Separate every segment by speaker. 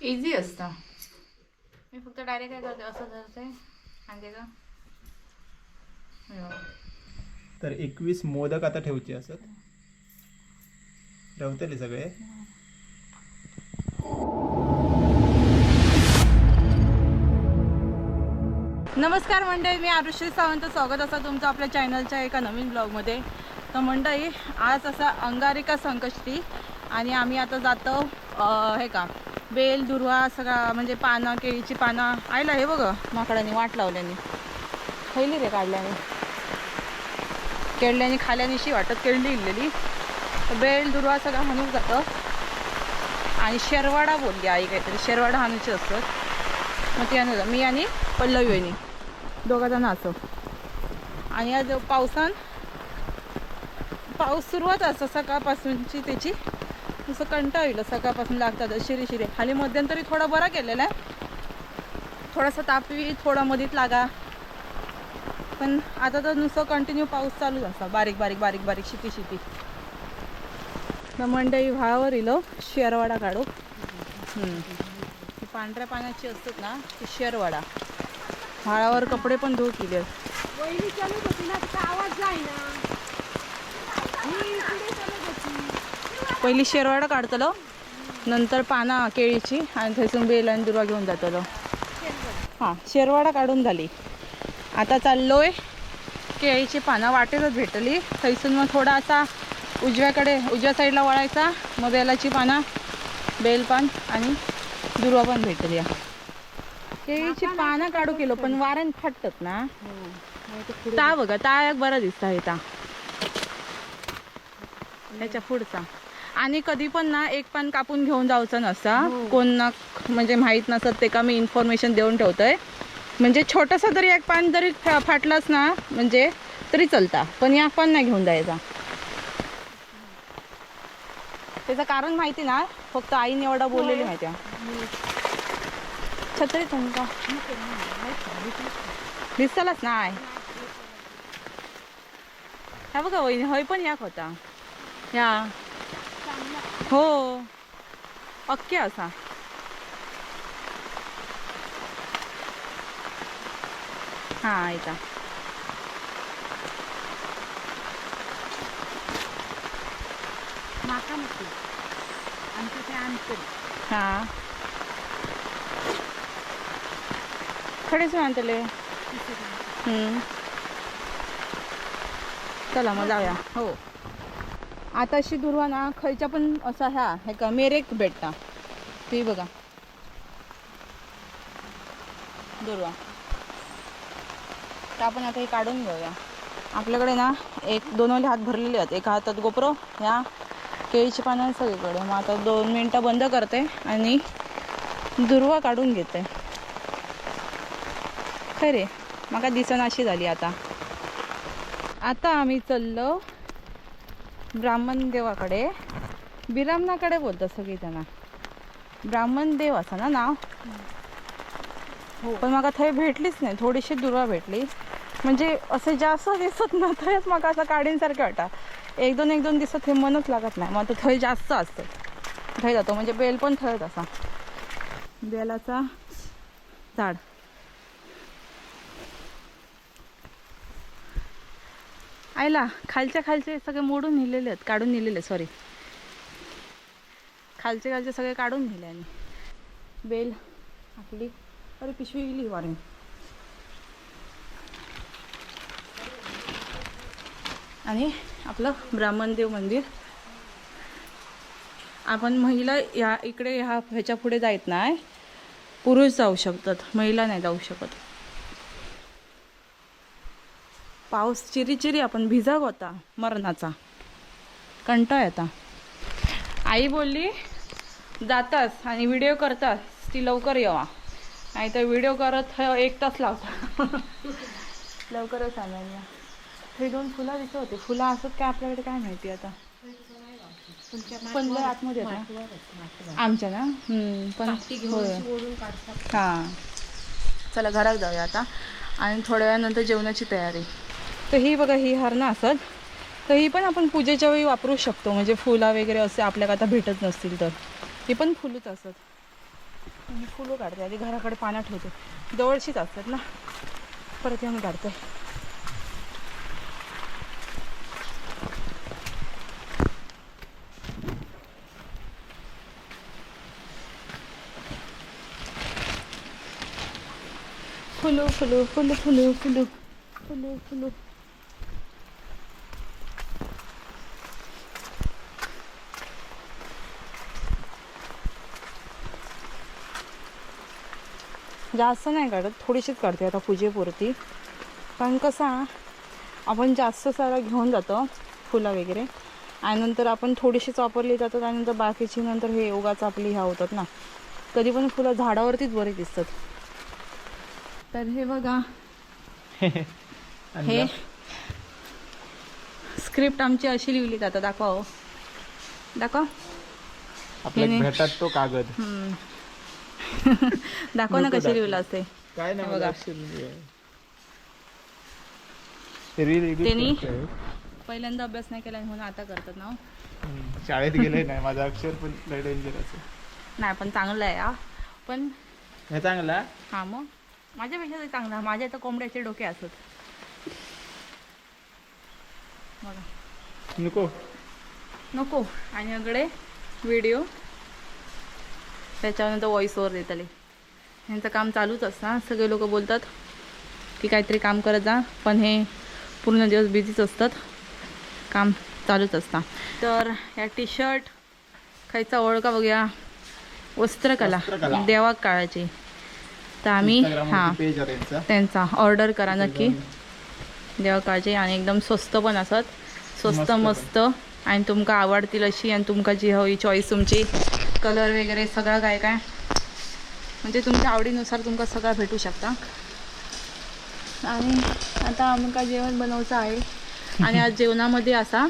Speaker 1: Easy असतं. मी फक्त direct काय करते असं धरते. आणि त्याचं हे बघा.
Speaker 2: तर एकवीस मोदक आता ठेवचे असत. ठेवतले सगळे.
Speaker 1: नमस्कार मंडळी मी आरुश्री सावंत. स्वागत असं तुमचं आपल्या चॅनलच्या एका नवीन ब्लॉगमध्ये तर मंडळी आज असा अंगारिका संकष्टी आणि आम्ही आता जातो हे का बेल दुर्वा सगळा म्हणजे पानं केळीची पानं. आयला हे बघ. माकडाने वाट लावल्याने. खैली रे काढल्याने. केळल्याने खाल्यानेशी वाटत केळली इल्लेली बेल दुर्वा सगळा हाणूक जातं. आणि शेरवाडा बोलली आई काहीतरी. शेरवाडा हाणूची असत मग ती आणलं मी आणि पल्लवी वहिनी. दोघा जण असं. आणि आज पावसान पाऊस सुरुवात असं सकाळपासूनची त्याची. नुसतं कंटाळ येईल. सकाळपासून लागतात. शिरी शिरी. खाली मध्यंतरी थोडा बरा केलेला आहे. थोडासा तापवी थोडा मधीत लागा. पण आता तर नुसतं कंटिन्यू पाऊस चालूच असा बारीक बारीक बारीक बारीक शिती शिती तर मंडई व्हाळावर इलो हो. शेरवाडा काढू. पांढऱ्या पाण्याची असतात ना ती शेरवाडा. व्हाळावर कपडे पण धुवू केले
Speaker 3: आवाज जाईना ही पुढे चालत होती
Speaker 1: पहिली शेरवाडा काढतलो. नंतर पाना केळीची आणि थंयसून बेल आणि दुर्वा घेऊन जातलो. हां शेरवाडा काढून झाली. आता चाललोय. केळीची पानं वाटेतच भेटली. थंयसून मग थोडा असा उजव्याकडे उजव्या साईडला वळायचा. मग बेलाची पानं बेलपान आणि दुर्वा पण भेटली केळीची पानं काढू केलो पण वाऱ्यान फाटतात ना. ता बघा ता एक बरा दिसता ता. त्याच्या पुढचा. आणि कधी पण ना एक पान कापून घेऊन जायचं नसता कोण ना म्हणजे माहीत नसत ते का मी इन्फॉर्मेशन देऊन ठेवतोय. म्हणजे छोटंसं जरी एक पान जरी फाटलंच ना म्हणजे तरी चलता. पण या पान नाही घेऊन जायचा. त्याचं कारण माहिती ना फक्त आईने एवढा बोललेली माहिती. छत्री तुमका दिसतलाच नाही हा बघा वहिनी हय पण याक होता या. हो अख्खे असा हा येता
Speaker 3: माका नको आमचं ते आणतो
Speaker 1: हा खडेच आणतले. चला मग जाऊया हो आता अशी दुर्वा ना खयच्या पण असा ह्या हे का मेरेक भेटता ती बघा. दुर्वा. तर आपण आता हे काढून घेऊया. आपल्याकडे ना एक दोन हात भरलेले आहेत. एका हातात गोप्रो ह्या केळीची पानं सगळीकडे. मग आता दोन मिनटं बंद करते आणि दुर्वा काढून घेते. खरे. म्हाका दिसन अशी झाली आता. आता आम्ही चाललो ब्राह्मण देवाकडे. बिरामनाकडे बोलतात सगळी त्यांना ब्राह्मण देव असा ना नाव? पण म्हाका थंय भेटलीच नाही. थोडीशी दुर्वा भेटली. म्हणजे असे जास्त दिसत ना थंयच म्हाका असं काडींसारखं वाटा एक दोन एक दोन दिसत हे मनच लागत नाही. मग थंय जास्त असतं. थंय जातो. म्हणजे बेल पण थंयच असा बेलाचा झाड. आयला खालच्या खालचे सगळे मोडून नेलेले आहेत काढून नेलेले सॉरी खालचे खालचे सगळे काढून नेले आणि बेल आपली. अरे पिशवी गेली वारे आणि आपलं ब्राह्मणदेव मंदिर. आपण महिला या इकडे ह्या ह्याच्या पुढे जायत नाही. पुरुष जाऊ शकतात महिला नाही जाऊ शकत. पाऊस चिरी चिरी आपण भिजाग होता मरणाचा. कंटाळ येता. आई बोलली जातास आणि व्हिडिओ करतास ती लवकर येवा. नाही तर व्हिडिओ करत एक तास लावता. लवकरच आणायला हे दोन फुलं दिसत होते. फुलं असत काय आपल्याकडे काय माहिती आता? पण आतमध्ये आमच्या ना? पण. हां. चला घरात जाऊया आता. आणि थोड्या वेळानंतर जेवणाची तयारी. तर ही बघा ही हरणं असत तर ही पण आपण पूजेच्या वेळी वापरू शकतो. म्हणजे फुला वगैरे असे आपल्याला आता भेटत नसतील तर. ही पण फुलूच असत मी फुलं काढते. आधी घराकडे पाण्यात ठेवते. जवळशीच असतात ना. परत येऊन काढते. फुलू फुलू फुलू फुलू फुलू फुलू फुलू. जास्त नाही काढत थोडीशीच काढते आता पूजेपुरती. पण कसा आपण जास्त सारा घेऊन जातो फुलं वगैरे. आणि नंतर आपण थोडीशीच वापरली जातात आणि नंतर बाकीची नंतर हे उगाच आपली ह्या होतात ना. कधी पण फुलं झाडावरतीच बरी दिसतात. तर हे बघा. हे. स्क्रिप्ट आमची अशी लिहिली जातात दाखवा हो. दाखवा.
Speaker 2: तो कागद.
Speaker 1: दाखवा ना कशी
Speaker 2: दाखवू.
Speaker 1: लिहिलं असते.
Speaker 2: काय नाही
Speaker 1: बघा.
Speaker 2: आहे.
Speaker 1: त्यांनी-. पहिल्यांदा अभ्यास नाही केला म्हणून आता करतात ना हो.
Speaker 2: शाळेत गेले नाही माझं अक्षर पण लय डेंजरस आहे
Speaker 1: नाही पण चांगलं आहे हा. पण
Speaker 2: हे चांगला
Speaker 1: हा मग. माझ्यापेक्षा तरी चांगला माझ्या तर कोंबड्याचे डोके असत बघा.
Speaker 2: नको.
Speaker 1: नको. आणि अगडे व्हिडिओ त्याच्यानंतर व्हॉइस ओव्हर देतले ह्यांचं काम चालूच असतं सगळे लोक बोलतात की काहीतरी काम करत जा पण हे पूर्ण दिवस बिझीच असतात. काम चालूच असतं. तर या टी शर्ट खायचा ओळखा बघूया. वस्त्रकला. देवा काळाची. तर आम्ही हां
Speaker 2: त्यांचा.
Speaker 1: ऑर्डर करा नक्की. देवा काळजी आणि एकदम स्वस्त पण असत स्वस्त.
Speaker 2: मस्त
Speaker 1: आणि तुमका आवडतील अशी आणि तुमका जी हवी चॉईस तुमची कलर वगैरे सगळं काय काय? म्हणजे तुमच्या आवडीनुसार तुमका सगळं भेटू शकता. आणि आता आमका जेवण बनवायचं आहे. आणि आज जेवणामध्ये असा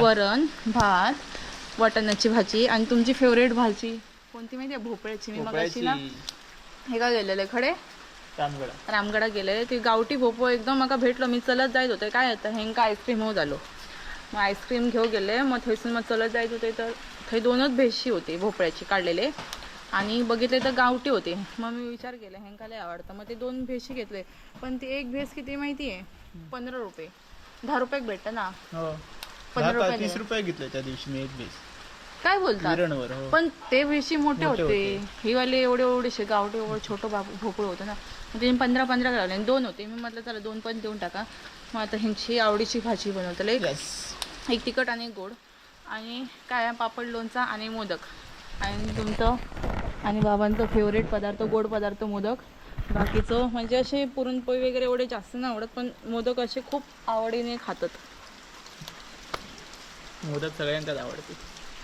Speaker 1: वरण भात वाटाण्याची भाजी आणि तुमची फेवरेट भाजी कोणती माहिती आहे? भोपळ्याची. मी मगाशी ना हे का गेलेले? खडे?
Speaker 2: तांबडा
Speaker 1: रामगडा गेले. ती गावठी भोपळ एकदम म्हाका भेटलो. मी चलत जायत होते. काय होतं हेंका आईस्क्रीम हो झालो. मग आईस्क्रीम घेऊ गेले. मग थंयसून मग चलत जायत होते तर थंय दोनच भेशी होती भोपळ्याची काढलेले. आणि बघितले तर गावठी होते. मग मी विचार केला हेंका लय आवडतं. मग ते दोन भेशी घेतले. पण ती एक भेस किती माहिती आहे? पंधरा रुपये. दहा रुपयाक भेटतं ना?
Speaker 2: हो.
Speaker 1: पंधरा रुपयाले.
Speaker 2: तीस रुपये घेतले त्या दिवशी मी एक बेस
Speaker 1: काय बोलतात
Speaker 2: हो.
Speaker 1: पण ते भेशी मोठे होते. ही वाले एवढे एवढेशे गावठे एवढं छोटं बाबू भोपळ होतं ना. त्यांनी पंधरा पंधरा लावले आणि दोन होते. मी म्हटलं चला दोन पण देऊन टाका. मग आता ह्यांची आवडीची भाजी बनवतले. एक तिखट आणि एक गोड. आणि आहे, पापड लोणचा आणि मोदक. आणि तुमचं आणि बाबांचं फेवरेट पदार्थ गोड पदार्थ मोदक. बाकीचं म्हणजे असे पुरणपोळी वगैरे एवढे जास्त नाही आवडत पण मोदक असे खूप आवडीने खातात.
Speaker 2: मोदक सगळ्यांकाच आवडते.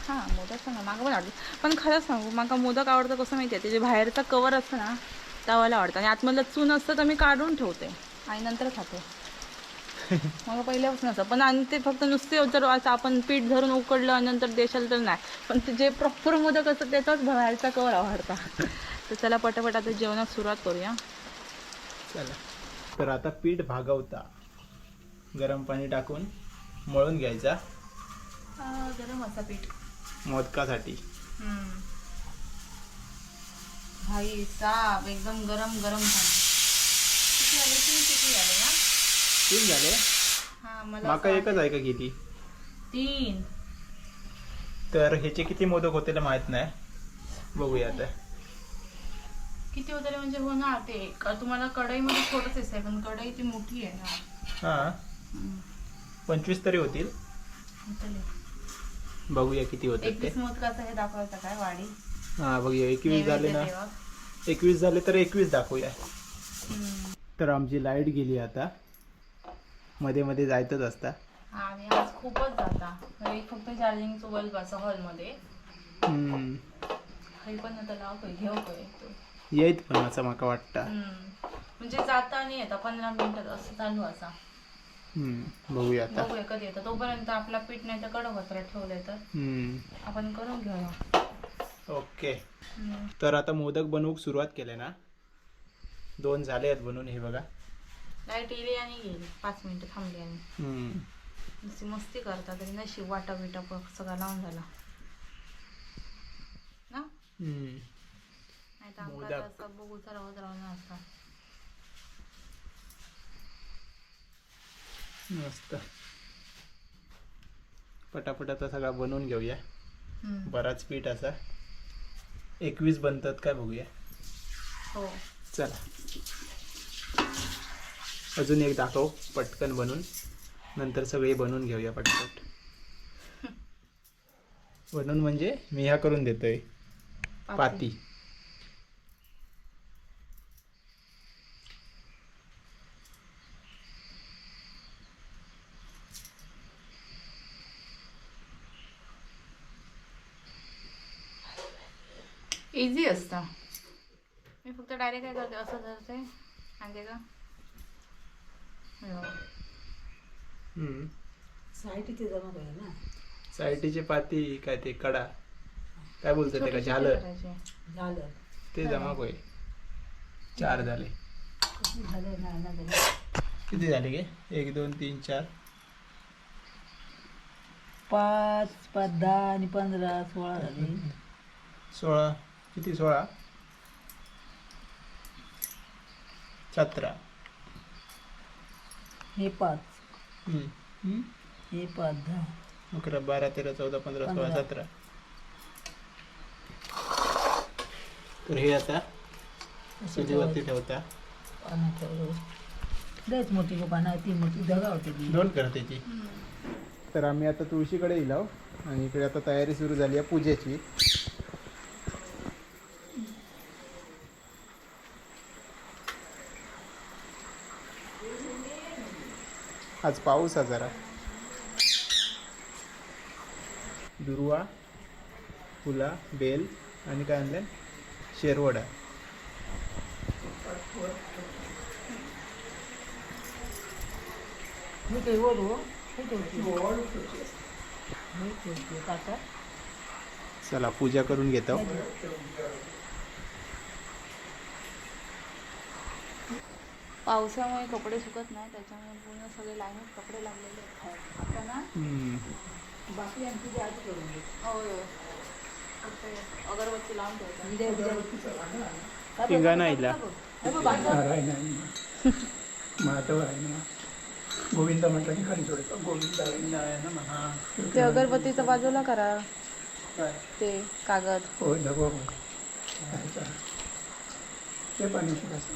Speaker 1: हां मोदक सांगा मागं पण आवडते. पण खरंच सांगू माका मोदक आवडतं कसं माहिती आहे? त्याचे बाहेरचा कवर असतं ना त्यावाला आवडतं. आणि आतमधलं चून असतं तर मी काढून ठेवते. आणि नंतर खाते. मग पहिल्यापासून असं. पण आणि ते फक्त नुसते जर असं आपण पीठ धरून उकडलं आणि नंतर देशाल तर नाही. पण ते जे प्रॉपर मोदक असतं त्याचाच बाहेरचा कवर आवडता. तर चला पटापट आता जेवणात सुरुवात करूया.
Speaker 2: चला. तर आता पीठ भागवता. गरम पाणी टाकून मळून घ्यायचा.
Speaker 1: गरम असा पीठ.
Speaker 2: मोदकासाठी.
Speaker 1: भाई साब एकदम गरम गरम पाणी किती आले तीन किती आले ना
Speaker 2: तीन झाले.
Speaker 1: हा मला
Speaker 2: माका एकच आहे का किती?
Speaker 1: तीन.
Speaker 2: तर ह्याचे किती मोदक होते ते माहीत नाही. बघूया आता.
Speaker 1: किती होते म्हणजे हो ना ते क- तुम्हाला कढईमध्ये छोटंच दिसतंय पण कढई ती मोठी आहे ना.
Speaker 2: हा.
Speaker 1: हम्म.
Speaker 2: पंचवीस तरी होतील.
Speaker 1: होतले.
Speaker 2: बघूया किती होतात ते.
Speaker 1: एकवीस मोदकाचं हे दाखवायचं काय वाडी?
Speaker 2: हा बघूया. एकवीस झाले ना.
Speaker 1: नैवेद्य.
Speaker 2: एकवीस झाले तर एकवीस दाखवूया.
Speaker 1: हम्म.
Speaker 2: तर आमची लाइट गेली आता. मध्ये मध्ये जायतच असता
Speaker 1: आणि आज खूपच जाता एक फक्त चार्जिंगचं बल्ब असं हॉलमध्ये
Speaker 2: हम्म.
Speaker 1: पण आता लाव काय घेऊ काय तो.
Speaker 2: येत पण असं माका वाटतं
Speaker 1: हम्म. म्हणजे जाता आणि येता पंधरा मिनिटात असं चालू असा
Speaker 2: हम्म. बघूया आता
Speaker 1: बघूया कधी येतं तोपर्यंत आपला पीठ नाही तर कडक वस्त्रात ठेवलंय तर
Speaker 2: हम्म.
Speaker 1: आपण करून घेऊया
Speaker 2: ओके
Speaker 1: हम्म.
Speaker 2: तर आता मोदक बनवूक सुरुवात केले ना दोन झाले आहेत बनवून हे बघा
Speaker 1: लाइट येली आणि गेली पाच मिनिटं थांबली आणि
Speaker 2: हम्म.
Speaker 1: नुसती मस्ती करता तरी नशीब वाटा बिटा प- सगळा लावून झाला. ना?
Speaker 2: हम्म.
Speaker 1: नाही तर आमका
Speaker 2: मोदक.
Speaker 1: तसं बघूचा राहत राहून असता
Speaker 2: मस्त. पटापट आता सगळा बनवून घेऊया. बराच पीठ असा. एकवीस बनतात काय बघूया.
Speaker 1: हो.
Speaker 2: चला. अजून एक दाखव पटकन बनवून नंतर सगळे बनवून घेऊया पटपट. बनवून म्हणजे मी ह्या करून देतोय. पाती.
Speaker 1: इझी असतं. मी फक्त डायरेक्ट काय करते? असं धरते सांगते का
Speaker 3: जमा करूया ना.
Speaker 2: सायटीची पाती काय ते कडा. काय बोलतात ते का
Speaker 1: छोटे-छोटे
Speaker 2: झालं. ते जमा होय. चार झालं.
Speaker 3: किती झाले
Speaker 2: गे? एक दोन तीन चार.
Speaker 3: पाच पाच दहा आणि पंधरा सोळा झाले.
Speaker 2: सोळा. किती? सोळा. सतरा.
Speaker 3: हे पाच
Speaker 2: हम्म. हम्म.
Speaker 3: हे पाच दहा
Speaker 2: अकरा बारा तेरा चौदा पंधरा सोळा
Speaker 3: पंधरा.
Speaker 2: सतरा. तर हे आता चुलीवरती ठेवता.
Speaker 3: लयच मोठी पानं ती मोठी धगा होती ती.
Speaker 2: दोन कर त्याची तर आम्ही आता तुळशीकडे येलो आणि इकडे आता तयारी सुरू झाली आहे पूजेची. आज पाऊस आहे जरा. दुर्वा फुला बेल आणि काय आणलं शेरवडा. चला पूजा करून घेतो.
Speaker 1: पावसामुळे कपडे सुकत नाही त्याच्यामुळे पूर्ण सगळे लाईनीत कपडे लागलेले आहेत आता ना
Speaker 3: बाकी आमची ते आधी करून घे.
Speaker 1: होय. होय. फक्त हे अगरबत्ती लावून
Speaker 3: उद्या
Speaker 2: पिंगा नाही.
Speaker 3: हे.
Speaker 4: माधव आहे ना गोविंद म्हटलं की गोविंद आहे ना
Speaker 1: ते अगरबत्तीचं बाजूला करा. ते कागद.
Speaker 4: हो ते पाणी शिकायचं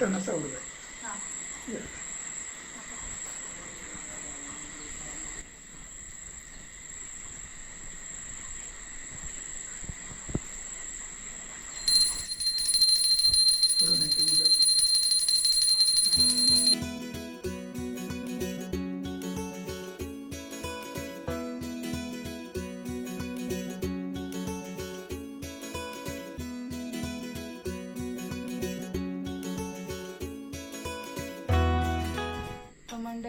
Speaker 4: फोटो नसा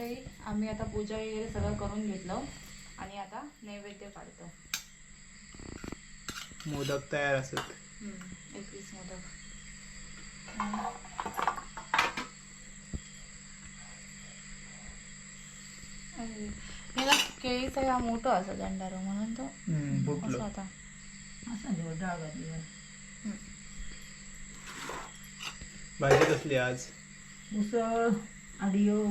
Speaker 1: मंडळी आम्ही आता पूजा वगैरे सगळं करून घेतलं आणि आता नैवेद्य काढतो.
Speaker 2: मोदक तयार असत
Speaker 1: हम्म, एकवीस मोदक. केळीचा हा मोठा असा दंडारो म्हणून तो. असं आता.
Speaker 3: असं घातली
Speaker 2: भाजी कसली आज?
Speaker 3: उसळ आडिओ.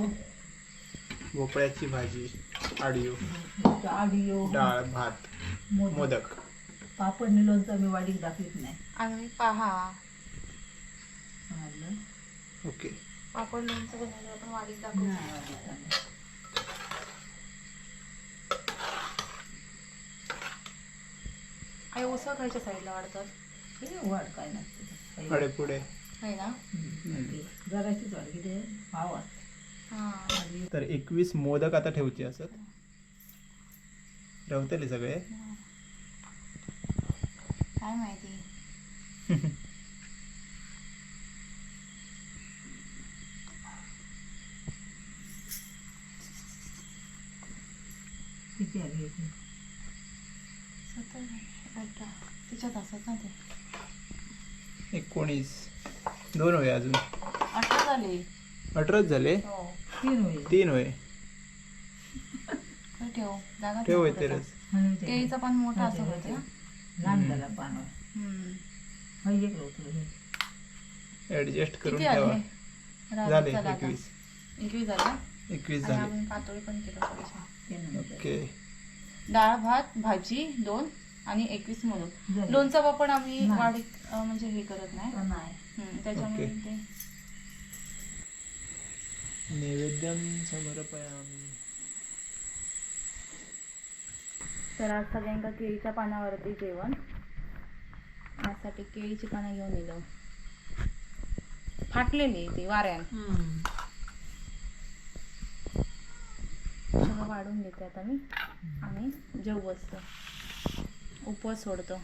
Speaker 2: भोपळ्याची भाजी आडिओ
Speaker 3: आडिओ
Speaker 2: डाळ भात
Speaker 3: मोदक.
Speaker 2: मोदक.
Speaker 3: पापड निलोनचा मी वाडीत दाखवित नाही.
Speaker 1: आणि पहा
Speaker 2: ओके.
Speaker 1: पापड लोणचं बनवलं आपण दाखवू.
Speaker 3: नाही वाडीत नाही.
Speaker 1: आणि उसळ खायच्या साईडला वाढतात.
Speaker 3: हे वाढ काय नसते.
Speaker 2: कडे पुढे
Speaker 1: आहे ना
Speaker 3: जराशीच वाढ किती भावा
Speaker 1: हां
Speaker 2: तर एकवीस मोदक आता ठेवचे असत. ठेवतले सगळे.
Speaker 1: काय माहिती?
Speaker 3: किती आली
Speaker 1: सत्तर तिच्यात असत ना ते.
Speaker 2: एकोणीस. दोन होय अजून.
Speaker 1: अठरा झाले.
Speaker 2: अठराच झाले?
Speaker 1: हो.
Speaker 3: तीन होईल.
Speaker 2: तीन होय
Speaker 1: ठेव. जागा
Speaker 2: ठेव होय तेरच
Speaker 3: म्हणून ते
Speaker 1: केळीचा पण मोठा असं होतं ना?
Speaker 3: लहान झाला
Speaker 1: हम्म.
Speaker 3: एक
Speaker 2: ऍडजस्ट करून
Speaker 1: किती
Speaker 2: ठेवा.
Speaker 1: आले राहू
Speaker 2: झाले
Speaker 1: चला आता.
Speaker 2: एकवीस
Speaker 1: एकवीस झाला?
Speaker 2: एकवीस
Speaker 1: आणि
Speaker 2: झाले.
Speaker 1: आम्ही पातोळी पण केलं थोडीशी.
Speaker 2: ओके.
Speaker 1: डाळ भात भाजी दोन आणि एकवीस म्हणून.
Speaker 3: झाले.
Speaker 1: लोणचं पापड आम्ही
Speaker 3: नाही.
Speaker 1: वाढीत अं, म्हणजे हे करत नाही.
Speaker 3: नाही.
Speaker 1: हम्म, त्याच्यामुळे
Speaker 2: ओके.
Speaker 1: ते
Speaker 2: नैवेद्यम समर्पयामी।
Speaker 1: तर आज सगळ्यांका केळीच्या पानावरती जेवण. यासाठी केळीची पानं घेऊन येलो फाटलेली ती वाऱ्यान. सगळं वाढून घेते आता मी. आणि जेव बसतो. उपवास सोडतो.